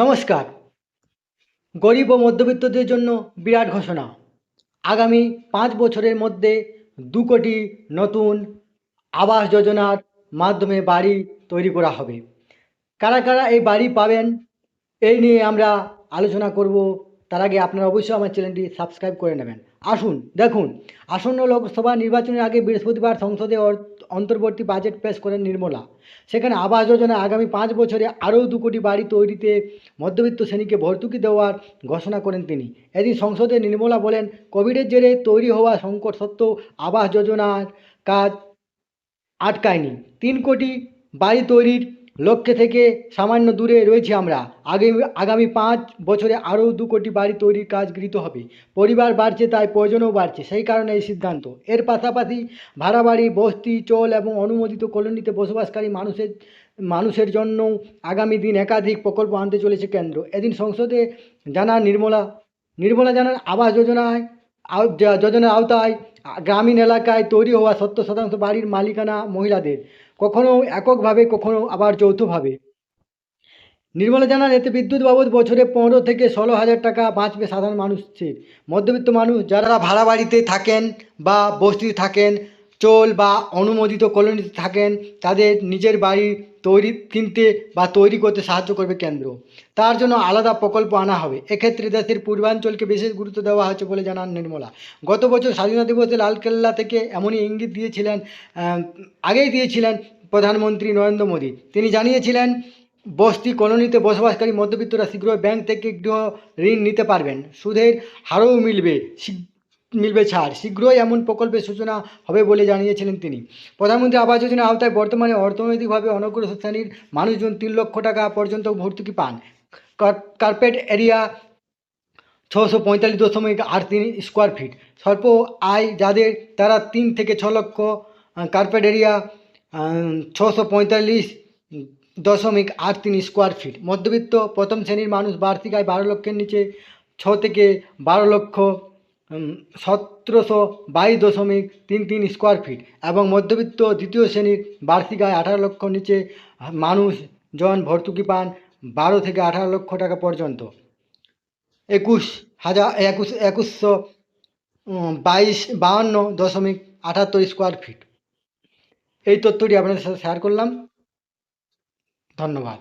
নমস্কার। গরিব ও মধ্যবিত্তদের জন্য বিরাট ঘোষণা। আগামী পাঁচ বছরের মধ্যে দু কোটি নতুন আবাস যোজনার মাধ্যমে বাড়ি তৈরি করা হবে। কারা কারা এই বাড়ি পাবেন, এই নিয়ে আমরা আলোচনা করব। তার আগে আপনারা অবশ্যই আমার চ্যানেলটি সাবস্ক্রাইব করে নেবেন। আসুন, দেখুন। আসন্ন লোকসভা নির্বাচনের আগে বৃহস্পতিবার সংসদে অন্তর্বর্তী বাজেট পেশ করেন নির্মলা। সেখানে আবাস যোজনা আগামী পাঁচ বছরে আরও দু কোটি বাড়ি তৈরিতে মধ্যবিত্ত শ্রেণীকে ভর্তুকি দেওয়ার ঘোষণা করেন তিনি। এদিন সংসদে নির্মলা বলেন, কোভিডের জেরে তৈরি হওয়া সংকট সত্ত্বেও আবাস যোজনার কাজ আটকায়নি। তিন কোটি বাড়ি তৈরির লক্ষ্যে থেকে সামান্য দূরে রয়েছি আমরা। আগামী আগামী পাঁচ বছরে আরও দু কোটি বাড়ি তৈরির কাজ গৃহীত হবে। পরিবার বাড়ছে, তাই প্রয়োজনও বাড়ছে, সেই কারণে এই সিদ্ধান্ত। এর পাশাপাশি ভাড়া বাড়ি, বস্তি, চল এবং অনুমোদিত কলোনিতে বসবাসকারী মানুষের মানুষের জন্য আগামী দিন একাধিক প্রকল্প আনতে চলেছে কেন্দ্র। এদিন সংসদে জানান নির্মলা নির্মলা জানান, আবাস যোজনায় যোজনার আওতায় গ্রামীণ এলাকায় তৈরি হওয়া সত্তর শতাংশ বাড়ির মালিকানা মহিলাদের। কখনো এককভাবে, কখনো আবার যৌথভাবে। নির্মলা জানান, এতে বিদ্যুৎ বাবদ বছরে পনেরো থেকে ষোলো হাজার টাকা বাঁচবে সাধারণ মানুষের। মধ্যবিত্ত মানুষ যারা ভাড়া বাড়িতে থাকেন বা বস্তিতে থাকেন, চোল বা অনুমোদিত কলোনিতে থাকেন, তাদের নিজের বাড়ি তৈরি, কিনতে বা তৈরি করতে সাহায্য করবে কেন্দ্র। তার জন্য আলাদা প্রকল্প আনা হবে। এক্ষেত্রে দেশের পূর্বাঞ্চলকে বিশেষ গুরুত্ব দেওয়া হচ্ছে বলে জানান নির্মলা। গত বছর স্বাধীনতা দিবসে লালকেল্লা থেকে এমনই ইঙ্গিত দিয়েছিলেন আগেই দিয়েছিলেন প্রধানমন্ত্রী নরেন্দ্র মোদী। তিনি জানিয়েছিলেন, বস্তি কলোনিতে বসবাসকারী মধ্যবিত্তরা শীঘ্রই ব্যাংক থেকে গৃহ ঋণ নিতে পারবেন। সুদের হারও মিলবে। মিলবে ছাড়। শীঘ্রই এমন প্রকল্পের সূচনা হবে বলে জানিয়েছিলেন তিনি। প্রধানমন্ত্রী আবাস যোজনার আওতায় বর্তমানে অর্থনৈতিকভাবে অনগ্রসর শ্রেণির মানুষজন তিন লক্ষ টাকা পর্যন্ত ভর্তুকি পান। কার্পেট এরিয়া ছশো পঁয়তাল্লিশ দশমিক আট তিন স্কোয়ার ফিট। স্বল্প আয় যাদের, তারা তিন থেকে ছ লক্ষ কার্পেট এরিয়া ছশো পঁয়তাল্লিশ দশমিক আট তিন স্কোয়ার ফিট। মধ্যবিত্ত প্রথম শ্রেণির মানুষ বার্ষিক আয় বারো লক্ষের নিচে ছ থেকে বারো লক্ষ সতেরোশো বাইশ দশমিক তিন তিন স্কোয়ার ফিট এবং মধ্যবিত্ত দ্বিতীয় শ্রেণির বার্ষিক আয় আঠারো লক্ষ নিচে মানুষ জন ভর্তুকি পান বারো থেকে আঠারো লক্ষ টাকা পর্যন্ত। একুশ হাজার, একুশ, একুশশো বাইশ, বাহান্ন দশমিক আটাত্তর স্কোয়ার ফিট। এই তথ্যটি আপনাদের সাথে শেয়ার করলাম। ধন্যবাদ।